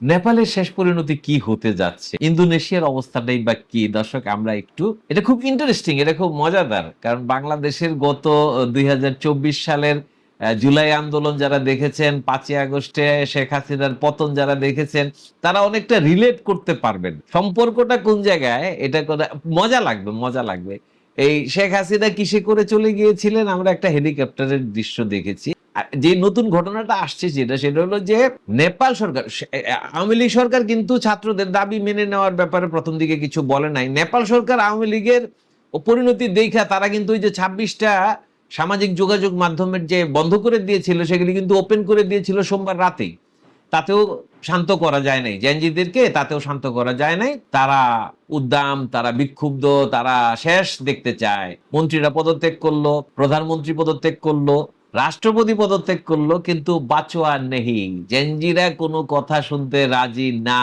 নেপালের শেষ পরিণতি কি হতে যাচ্ছে? ইন্দোনেশিয়ার অবস্থাটাই বা কি? দর্শক, আমরা একটু, এটা খুব ইন্টারেস্টিং এটা খুব মজাদার। কারণ বাংলাদেশের গত দুই হাজার চব্বিশ সালের জুলাই আন্দোলন যারা দেখেছেন, পাঁচই আগস্টে শেখ হাসিনার পতন যারা দেখেছেন, তারা অনেকটা রিলেট করতে পারবেন। সম্পর্কটা কোন জায়গায়? এটা মজা লাগবে মজা লাগবে। এই শেখ হাসিনা কিসে করে চলে গিয়েছিলেন? আমরা একটা হেলিকপ্টারের দৃশ্য দেখেছি। যে নতুন ঘটনাটা আসছে যেটা, সেটা হলো যে নেপাল সরকার আওয়ামী লীগ সরকার কিন্তু ছাত্রদের দাবি মেনে নেওয়ার ব্যাপারে প্রথম দিকে কিছু বলে নাই। নেপাল সরকার আওয়ামী লীগের পরিণতি দেখা, তারা কিন্তু ওই যে ছাব্বিশটা সামাজিক যোগাযোগ মাধ্যমের যে বন্ধ করে দিয়েছিল, সেগুলি কিন্তু ওপেন করে দিয়েছিল সোমবার রাতেই। তাতেও শান্ত করা যায় নাই। জেনজিদেরকে তাতেও শান্ত করা যায় নাই। তারা উদ্দাম, তারা বিক্ষুব্ধ, তারা শেষ দেখতে চায়। মন্ত্রীরা পদত্যাগ করল, প্রধানমন্ত্রী পদত্যাগ করল, রাষ্ট্রপতি পদত্যাগ করল, কিন্তু বাঁচোয়া নেহি। জেনজিরা কোনো কথা শুনতে রাজি না।